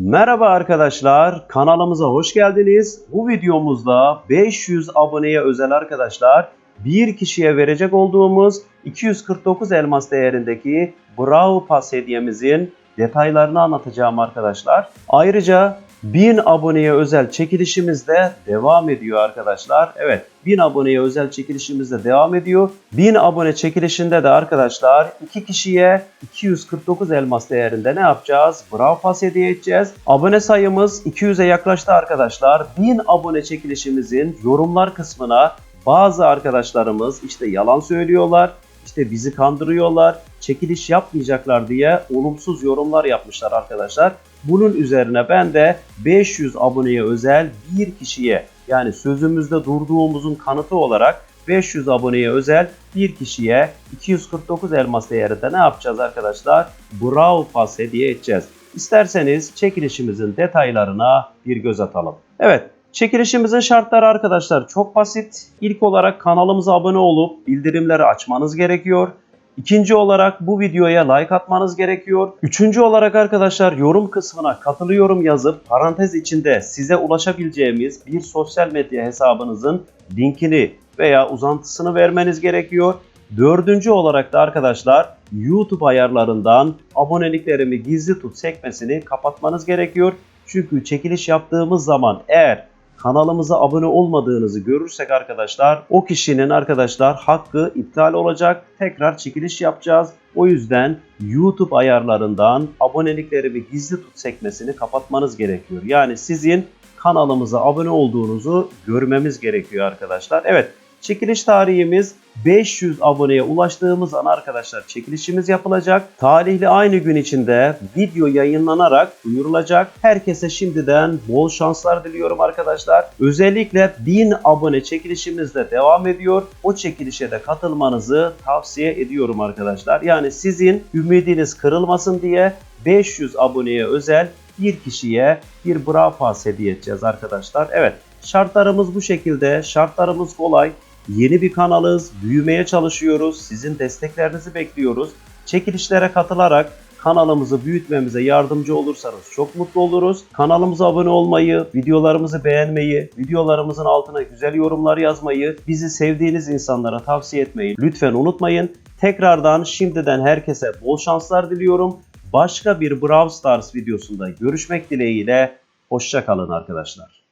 Merhaba arkadaşlar, kanalımıza hoş geldiniz. Bu videomuzda 500 aboneye özel arkadaşlar bir kişiye verecek olduğumuz 249 elmas değerindeki Bravo Pass hediyemizin detaylarını anlatacağım arkadaşlar. Ayrıca 1000 aboneye özel çekilişimiz de devam ediyor arkadaşlar. Evet 1000 aboneye özel çekilişimiz de devam ediyor. 1000 abone çekilişinde de arkadaşlar 2 kişiye 249 elmas değerinde ne yapacağız? Bravo Pass hediye edeceğiz. Abone sayımız 200'e yaklaştı arkadaşlar. 1000 abone çekilişimizin yorumlar kısmına bazı arkadaşlarımız işte yalan söylüyorlar, işte bizi kandırıyorlar, çekiliş yapmayacaklar diye olumsuz yorumlar yapmışlar arkadaşlar. Bunun üzerine ben de 500 aboneye özel bir kişiye yani sözümüzde durduğumuzun kanıtı olarak 500 aboneye özel bir kişiye 249 elmas değerinde ne yapacağız arkadaşlar? Bravo Pass hediye edeceğiz. İsterseniz çekilişimizin detaylarına bir göz atalım. Evet, çekilişimizin şartları arkadaşlar çok basit. İlk olarak kanalımıza abone olup bildirimleri açmanız gerekiyor. İkinci olarak bu videoya like atmanız gerekiyor. Üçüncü olarak arkadaşlar yorum kısmına katılıyorum yazıp parantez içinde size ulaşabileceğimiz bir sosyal medya hesabınızın linkini veya uzantısını vermeniz gerekiyor. Dördüncü olarak da arkadaşlar YouTube ayarlarından aboneliklerimi gizli tut sekmesini kapatmanız gerekiyor. Çünkü çekiliş yaptığımız zaman eğer kanalımıza abone olmadığınızı görürsek arkadaşlar o kişinin arkadaşlar hakkı iptal olacak. Tekrar çekiliş yapacağız. O yüzden YouTube ayarlarından aboneliklerimi gizli tut sekmesini kapatmanız gerekiyor. Yani sizin kanalımıza abone olduğunuzu görmemiz gerekiyor arkadaşlar. Evet Çekiliş tarihimiz 500 aboneye ulaştığımız an arkadaşlar çekilişimiz yapılacak. Tarihli aynı gün içinde video yayınlanarak duyurulacak. Herkese şimdiden bol şanslar diliyorum arkadaşlar. Özellikle 1000 abone çekilişimiz de devam ediyor. O çekilişe de katılmanızı tavsiye ediyorum arkadaşlar. Yani sizin ümidiniz kırılmasın diye 500 aboneye özel bir kişiye bir Bravo Pass hediye edeceğiz arkadaşlar. Evet şartlarımız bu şekilde. Şartlarımız kolay. Yeni bir kanalız, büyümeye çalışıyoruz. Sizin desteklerinizi bekliyoruz. Çekilişlere katılarak kanalımızı büyütmemize yardımcı olursanız çok mutlu oluruz. Kanalımıza abone olmayı, videolarımızı beğenmeyi, videolarımızın altına güzel yorumlar yazmayı, bizi sevdiğiniz insanlara tavsiye etmeyi lütfen unutmayın. Tekrardan şimdiden herkese bol şanslar diliyorum. Başka bir Brawl Stars videosunda görüşmek dileğiyle. Hoşçakalın arkadaşlar.